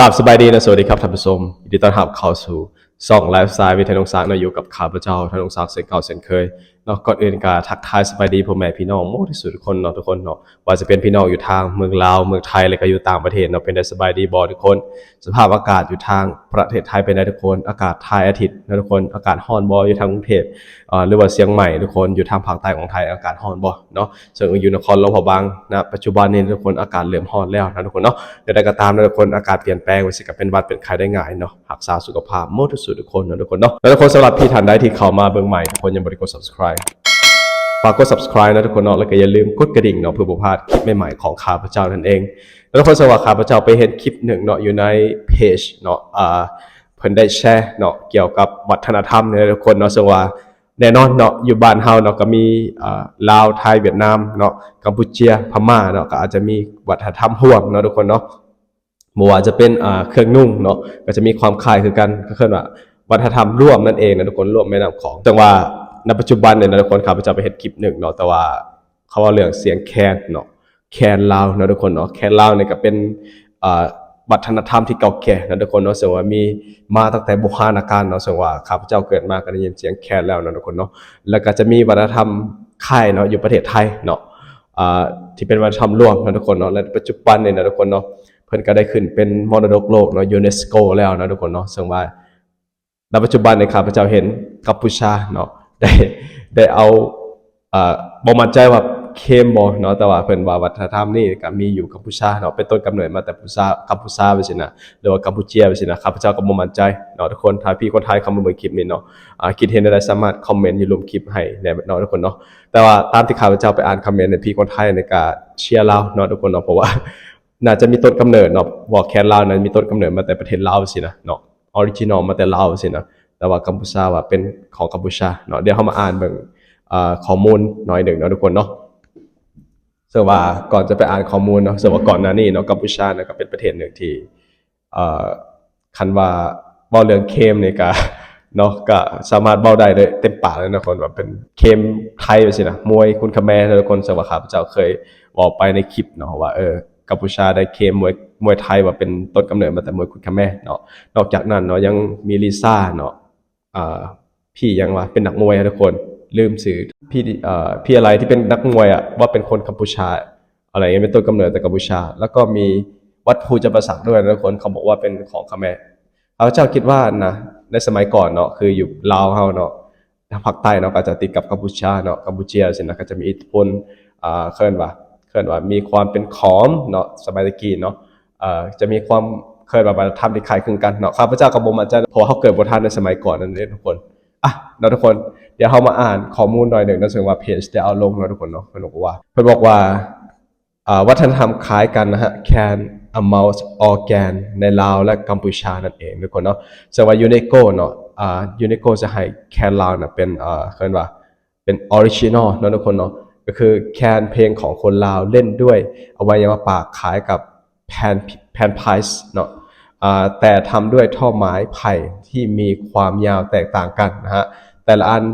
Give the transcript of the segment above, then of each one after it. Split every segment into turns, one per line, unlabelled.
กับสบายดีนะสวัสดีครับท่านผู้ชมยินดีต้อนรับเข้าสู่ส่องไลฟ์สไตล์วิทยานงศักดิ์นะอยู่กับข้าพเจ้าธนงศักดิ์เสียงเก่าเสียงเคย เนาะก่อนอื่นก็ทักทายสบายดีพ่อแม่พี่น้องหมดที่สุดทุกคนเนาะทุกคนเนาะว่าจะเป็นพี่น้องอยู่ทางเมืองลาวเมืองไทยแล้วก็อยู่ต่างประเทศเนาะเป็นได้สบายดีบ่ทุกคน สภาพอากาศอยู่ทางประเทศไทยเป็นได้ทุกคน อากาศทายอาทิตย์นะทุกคนอากาศร้อนบ่อยู่ทางกรุงเทพอ่อหรือว่าเชียงใหม่ทุกคนอยู่ทางภาคใต้ของไทยอากาศร้อนบ่เนาะส่วนอยู่นครหลวงพะบางนะปัจจุบันนี้ทุกคนอากาศเริ่มร้อนแล้วนะทุกคนเนาะแต่ใดก็ตามนะทุกคนอากาศเปลี่ยนแปลงไปสิกับเป็นวัดเป็นไข้ได้ง่ายเนาะรักษาสุขภาพหมดที่สุดทุกคนนะทุกคนเนาะแล้วทุกคนสำหรับพี่ท่านใดที่เข้ามาเบิ่งใหม่ทุกคนยังบ่ได้กด subscribe ากกด subscribe นะทุกคนเนาะแล้วก็อย่าลืมกดกระดิ่งเนาะเพื่อบ่พลาดคลิปใหม่ๆของข้าพเจ้านั่นเอง แล้วทุกคนสวัสดีข้าพเจ้าไปเห็นคลิปหนึ่งเนาะอยู่ในเพจเนาะอ่าเพิ่นได้แชร์เนาะเกี่ยวกับวัฒนธรรมเนี่ยทุกคนเนาะซึ่งว่าแน่นอนเนาะอยู่บ้านเฮาเนาะก็มีอ่าลาวไทยเวียดนามเนาะกัมพูเชียพม่าเนาะก็อาจจะมีวัฒนธรรมร่วมเนาะทุกคนเนาะบ่ว่าจะเป็นอ่าเครื่องนุ่งเนาะก็จะมีความคล้ายคือกันก็คือว่าวัฒนธรรมร่วมนั่นเองนะทุกคนร่วมแม่น้ำของแต่ว่า ในปัจจุบันเนี่ยนะทุกคนข้าพเจ้าไปเห็นคลิปหนึ่งเนาะแต่ว่าเขาว่าเรื่องเสียงแคนเนาะแคนลาวนะทุกคนเนาะแคนลาวเนี่ยก็เป็นวัฒนธรรมที่เก่าแก่นะทุกคนเนาะซึ่งว่ามีมาตั้งแต่โบราณกาลเนาะซึ่งว่าข้าพเจ้าเกิดมาก็ได้ยินเสียงแคนแล้วนะทุกคนเนาะแล้วก็จะมีวัฒนธรรมค่ายเนาะอยู่ประเทศไทยเนาะที่เป็นวัฒนธรรมร่วมนะทุกคนเนาะและปัจจุบันเนี่ยนะทุกคนเนาะเพิ่นก็ได้ขึ้นเป็นมรดกโลกเนาะยูเนสโกแล้วนะทุกคนเนาะซึ่งว่าณปัจจุบันในยข้าพเจ้าเห็นกัมพูชาเนาะ ได้ได้เอาอ่าบ่มั่นใจว่าเข้มบ่เนาะแต่ว่าเพิ่นว่าวัฒนธรรมนี่ก็มีอยู่กัมพูชาเนาะเป็นต้นกำเนิดมาแต่กัมพูชากัมพูชาไปสินะหรือว่ากัมพูเชียไปสินะข้าพเจ้าก็บ่มั่นใจเนาะทุกคนถ้าพี่คนไทยเข้ามาเบิ่งคลิปนี้เนาะอ่าคิดเห็นอะไรสามารถคอมเมนต์อยู่ร่วมคลิปให้ได้เนาะทุกคนเนาะแต่ว่าตามที่ข้าพเจ้าไปอ่านคอมเมนต์ในพี่คนไทยในการเชียร์ลาวเนาะทุกคนเนาะเพราะว่าน่าจะมีต้นกำเนิดเนาะบอกแคนลาวนั้นมีต้นกำเนิดมาแต่ประเทศลาวสินะเนาะออริจินอลมาแต่ลาวสินะ แต่ว่ากัมพูชาว่าเป็นของกัมพูชาเนาะเดี๋ยวเรามาอ่านเบิ่งอ่าข้อมูลหน่อยหนึ่งเนาะทุกคนเนาะซึ่งว่าก่อนจะไปอ่านข้อมูลเนาะซึ่งว่าก่อนหน้านี้เนาะกัมพูชาเนี่ยก็เป็นประเทศหนึ่งที่คันว่าเว้าเรื่องเคมเนี่ยก็เนาะก็สามารถเบ้าได้เลยเต็มปากเลยนะคนแบบเป็นเคมไทยไปสินะมวยคุณคาแมร์ทุกคนสวัสดีครับเจ้าเคยบอกไปในคลิปเนาะว่าเออกัมพูชาได้เคมมวยมวยไทยว่าเป็นต้นกำเนิดมาแต่มวยคุณคาแมร์เนาะนอกจากนั้นเนาะยังมีลิซ่าเนาะ พี่ยังว่าเป็นนักมวยทุกคนลืมสื่อพี่เออพี่อะไรที่เป็นนักมวยอะว่าเป็นคนกัมพูชา อะไรเงี้ยเป็นต้นกำเนิดแต่กัมพูชา แล้วก็มีวัดภูจำปาสักด้วยทุกคนเขาบอกว่าเป็นของคาแมร์เขาเจ้าคิดว่านะในสมัยก่อนเนาะคืออยู่ลาวเฮาเนาะทางภาคใต้เนาะก็จะติดกับกัมพูชาเนาะกัมพูเชียสินะก็จะมีอิทธิพลอ่าเคลื่อนว่าเคลื่อนว่ามีความเป็นขอมเนาะสมัยตะกี้เนาะอ่อจะมีความ เคลื่อนว่าวัฒนธรรมที่คล้ายคลึงกันเนาะข้าพเจ้ากับบ่มั่นจเพราะเขาเกิดบ่ทันในสมัยก่อนนั่นเองทุกคนอะเนาะทุกคนเดี๋ยวเรามาอ่านข้อมูลหน่อยหนึ่งนะซึ่งว่าเพจได้เอาลงเนาะทุกคนเนาะเพิ่นบอกว่าเพิ่นบอกว่าวัฒนธรรมคล้ายกันนะฮะ can amount organ ในลาวและกัมพูชานั่นเองทุกคนเนาะแต่ว่ายูเนโกเนาะอ่ายูเนโกจะให้แคนลาวน่ะเป็นอ่าเรียกว่าเป็นออริจินอลเนาะทุกคนเนาะก็คือแคนเพลงของคนลาวเล่นด้วยอวัยวะปากคล้ายกับ แพนแพนไพส์เนาะแต่ทำด้วยท่อไม้ไผ่ที่มีความยาวแตกต่างกันนะฮะแต่ละอัน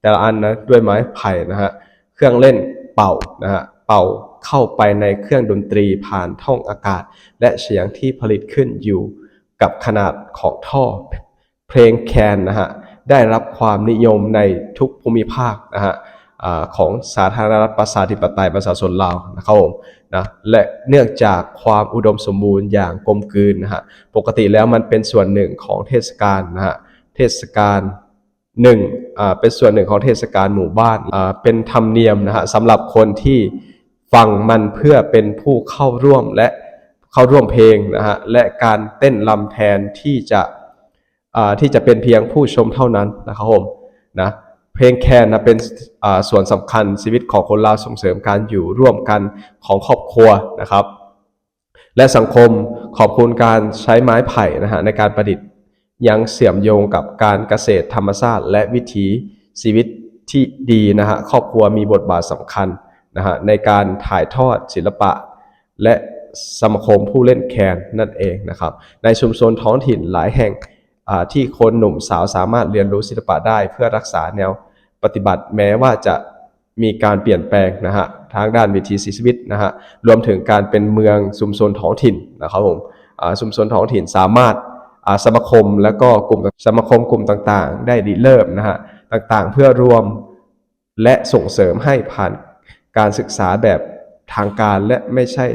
แต่ละอันนะด้วยไม้ไผ่นะฮะเครื่องเล่นเป่านะฮะเป่าเข้าไปในเครื่องดนตรีผ่านท่องอากาศ และเสียงที่ผลิตขึ้นอยู่กับขนาดของท่อเพลงแคนนะฮะได้รับความนิยมในทุกภูมิภาคนะฮะ ของสาธารณรัฐประชาธิปไตยประชาชนลาวนะครับผมนะและเนื่องจากความอุดมสมบูรณ์อย่างกลมกลืนนะฮะปกติแล้วมันเป็นส่วนหนึ่งของเทศกาลนะฮะเทศกาลหนึ่งอ่าเป็นส่วนหนึ่งของเทศกาลหมู่บ้านอ่าเป็นธรรมเนียมนะฮะสำหรับคนที่ฟังมันเพื่อเป็นผู้เข้าร่วมและเข้าร่วมเพลงนะฮะและการเต้นรำแทนที่จะอ่าที่จะเป็นเพียงผู้ชมเท่านั้นนะครับผมนะ เพลงแคนนะเป็นส่วนสำคัญชีวิตของคนลาวส่งเสริมการอยู่ร่วมกันของครอบครัวนะครับ และสังคมขอบคุณการใช้ไม้ไผ่นะฮะในการประดิษฐ์ยังเสื่อมโยงกับการเกษตรธรรมชาติและวิถีชีวิตที่ดีนะฮะครอบครัวมีบทบาทสำคัญนะฮะในการถ่ายทอดศิลปะ และสมาคมผู้เล่นแคนนั่นเองนะครับ ในชุมชนท้องถิ่นหลายแห่งที่คนหนุ่มสาวสามารถเรียนรู้ศิลปะได้เพื่อรักษาแนว ปฏิบัติแม้ว่าจะมีการเปลี่ยนแปลงนะฮะทางด้านวิถีชีวิตนะฮะรวมถึงการเป็นเมืองชุมชนท้องถิ่นนะครับผมอ่าชุมชนท้องถิ่นสามารถอ่าสมาคมและก็กลุ่มสมาคมกลุ่มต่างๆ ได้ริเริ่มนะฮะต่างๆ เพื่อรวมและส่งเสริมให้ผ่านการศึกษาแบบทางการและไม่ใช่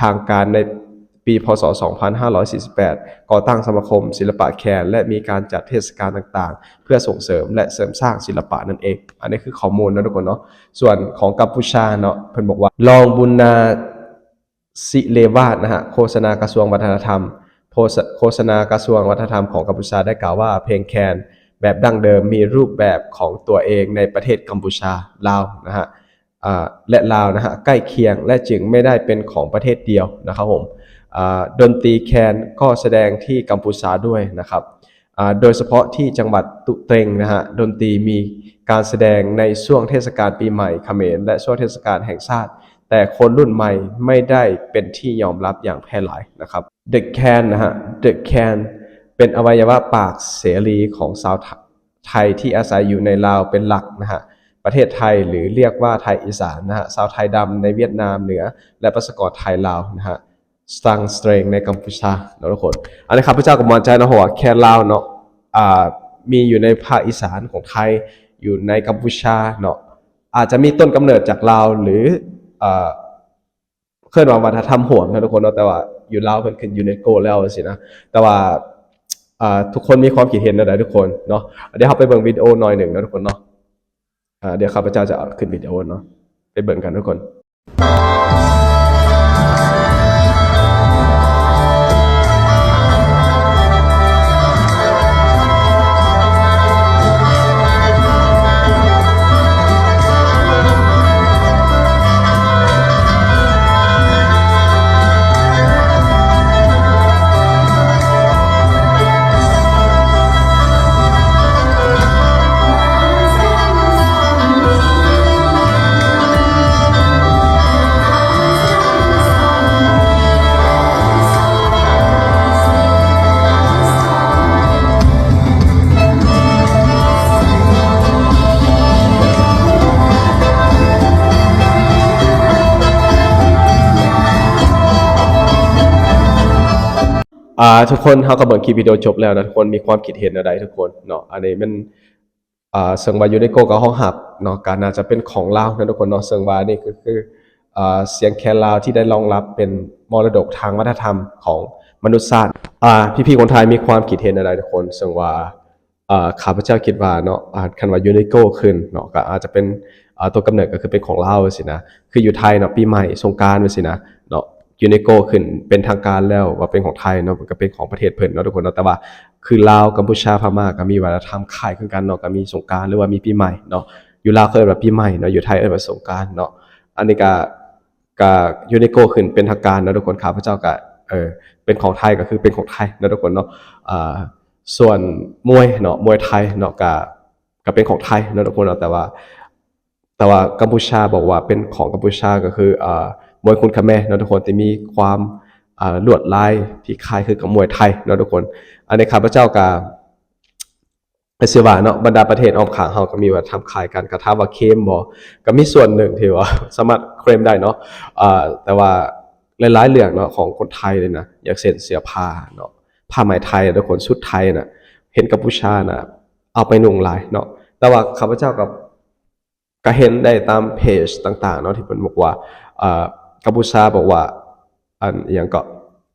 ทางการใน ปี พศ 2548 ก่อตั้งสมาคม ศิลปะแคนและมีการจัดเทศกาลต่างๆ เพื่อส่งเสริมและเสริมสร้างศิลปะนั่นเอง อันนี้คือข้อมูลนะทุกคนเนาะ ส่วนของกัมพูชาเนาะเพิ่นบอกว่าลองบุญนาสิเลวาดนะฮะ โฆษณากระทรวงวัฒนธรรมโฆษโฆษณากระทรวงวัฒนธรรมของกัมพูชาได้กล่าวว่าเพลงแคนแบบดั้งเดิมมีรูปแบบของตัวเองในประเทศกัมพูชาลาวนะฮะและลาวนะฮะใกล้เคียงและจึงไม่ได้เป็นของประเทศเดียวนะครับผม ดนตรีแคนก็แสดงที่กัมพูชาด้วยนะครับโดยเฉพาะที่จังหวัดตุเตงนะฮะดนตรีมีการแสดงในช่วงเทศกาลปีใหม่เขมรและช่วงเทศกาลแห่งชาติ แต่คนรุ่นใหม่ไม่ได้เป็นที่ยอมรับอย่างแพร่หลายนะครับ The Can นะฮะ The Can เป็นอวัยวะปากเสรีของชาวไทยที่อาศัยอยู่ในลาวเป็นหลักนะฮะประเทศไทยหรือเรียกว่าไทยอีสานนะฮะชาวไทยดำในเวียดนามเหนือ และประชากรไทยลาวนะฮะ สตังสเตรงในกัมพูชาเนาะทุกคนอันนี้ครับพระเจ้ากับมอนใจนะหัวแค่ลาวเนาะอ่ามีอยู่ในภาคอีสานของไทยอยู่ในกัมพูชาเนาะอาจจะมีต้นกำเนิดจากลาวหรืออ่าเคลื่อนว่าวัฒนธรรมห่วงนะทุกคนเนาะแต่ว่าอยู่ลาวเพิ่นขึ้นยูเนสโกแล้วสินะแต่ว่าอ่าทุกคนมีความคิดเห็นอะไรทุกคนเนาะเดี๋ยวเราไปเบิ่งวิดีโอหน่อยหนึ่งนะทุกคนเนาะอ่าเดี๋ยวข้าพเจ้าจะขึ้นวิดีโอเนาะไปเบิ่งกันทุกคน ทุกคนเขาก็เบิ่งคลิปวิดีโอจบแล้วนะทุกคนมีความคิดเห็นอะไรทุกคนเนาะอันนี้มันอ่าเซิงวายูในโกกับห้องหับเนาะการน่าจะเป็นของลาวนะทุกคนเนาะเซิงวานี่ก็คืออ่าเสียงแคนลาวที่ได้รองรับเป็นมรดกทางวัฒนธรรมของมนุษยชาติอ่าพี่ๆคนไทยมีความคิดเห็นอะไรทุกคนเซิงว่าอ่าข้าพเจ้าคิดว่าเนาะอ่าคันว่ายูนิโกขึ้นเนาะก็อาจจะเป็นอ่าตัวกำเนิดก็คือเป็นของลาวสินะคืออยู่ไทยเนาะปีใหม่สงกรานต์สินะ ยูเนโกขึ้นเป็นทางการแล้วว่าเป็นของไทยเนาะก็เป็นของประเทศเพิ่นเนาะทุกคนเนาะแต่ว่าคือลาวกัมพูชาพม่าก็มีวัฒนธรรมคล้ายคลึงกันเนาะก็มีสงกานต์หรือว่ามีปีใหม่เนาะอยู่ลาวเคยแบบปีใหม่เนาะอยู่ไทยเอิ้นว่าสงกานต์เนาะอันนี้ก็ก็ยูเนโกขึ้นเป็นทางการเนาะทุกคนข้าพเจ้าก็เออเป็นของไทยก็คือเป็นของไทยเนาะทุกคนเนาะอ่าส่วนมวยเนาะมวยไทยเนาะก็ก็เป็นของไทยเนาะทุกคนเนาะแต่ว่า แต่ว่ากัมพูชาบอกว่าเป็นของกัมพูชาก็คืออ่า มวยคุณคาแม่เนาะทุกคนที่มีความลวดลายที่คล้ายคือกับมวยไทยเนาะทุกคน อันนี้ข้าพเจ้าก็เสียว่าเนาะบรรดาประเทศออมขางเฮาก็มีว่าทำขายกันกระทาว่าเคมบ่ก็มีส่วนหนึ่งที่ว่าสามารถเคลมได้เนาะอ่าแต่ว่าหลายๆเรื่องเนาะของคนไทยเลยนะอยางเช่นเสื้อผ้าเนาะผ้าไหมไทยอะทุกคนชุดไทยน่ะเห็นกัมพูชาน่ะเอาไปนุ่งหลายเนาะแต่ว่าข้าพเจ้ากับก็เห็นได้ตามเพจต่าง ๆ เนาะที่เพิ่นบอกว่าอ่า กัมพูชาบอกว่า อันอย่างก็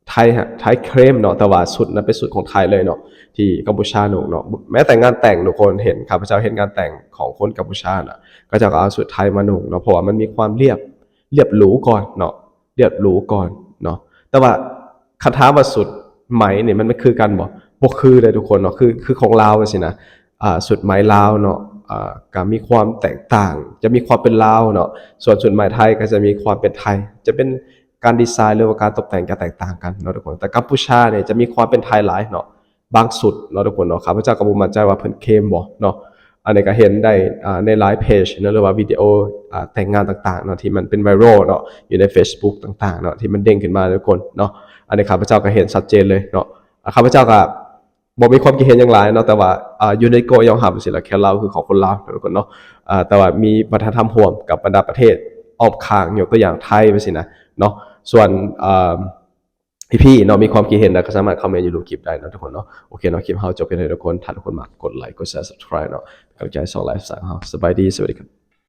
ไทยฮะไทยเคลมเนาะแต่ว่าสุดนั้นเป็นสุดของไทยเลยเนาะที่กัมพูชาหนูเนาะแม้แต่งานแต่งทุกคนเห็นข้าพเจ้าเห็นงานแต่งของคนกัมพูชาน่ะก็จะเอาสุดไทยมาหนุ่งเนาะเพราะว่ามันมีความเรียบเรียบหรูก่อนเนาะเรียบหรูก่อนเนาะแต่ว่าคาถามว่าสุดไหมเนี่ยมันไม่คือกันบ่บ่คือเลยทุกคนเนาะคือคือของลาวสินะอ่าสุดไหมลาวเนาะ อ่าก็มีความแตกต่าง จะมีความเป็นลาวเนาะส่วนสุดไหมไทยก็จะมีความเป็นไทย จะเป็นการดีไซน์หรือว่าการตกแต่งจะแตกต่างกันเนาะทุกคนแต่กัมพูชาเนี่ยจะมีความเป็นไทยหลายเนาะบางสุดเนาะทุกคนเนาะข้าพเจ้าก็บ่มั่นใจว่าเพิ่นเคมบ่เนาะอันนี้ก็เห็นได้ในไลฟ์เพจเนาะหรือว่าวิดีโอแต่งงานต่างๆเนาะที่มันเป็นไวรัลเนาะอยู่ใน Facebook ต่างๆเนาะที่มันเด้งขึ้นมาทุกคนเนาะอันนี้ข้าพเจ้าก็เห็นชัดเจนเลยเนาะข้าพเจ้าก็ บ่มีความคิดเห็นอย่างไรเนาะแต่ว่าอ่ายูเนโกยอมรับสิละแค่เราคือของคนลาวทุกคนเนาะอ่าแต่ว่ามีวัฒนธรรมร่วมกับบรรดาประเทศออบข้างยกตัวอย่างไทยไปสินะเนาะส่วนอ่าพี่ๆเนาะมีความคิดเห็นนะก็สามารถคอมเมนต์อยู่รูปคลิปได้นะทุกคนเนาะโอเคเนาะคลิปเฮาจบเพียงเท่านี้ทุกคนถ้าทุกคนมากกดไลค์กดแชร์ subscribe เนาะเป็นกำลังใจสองไลฟ์สไตล์เฮาสบายดีสวัสดีครับ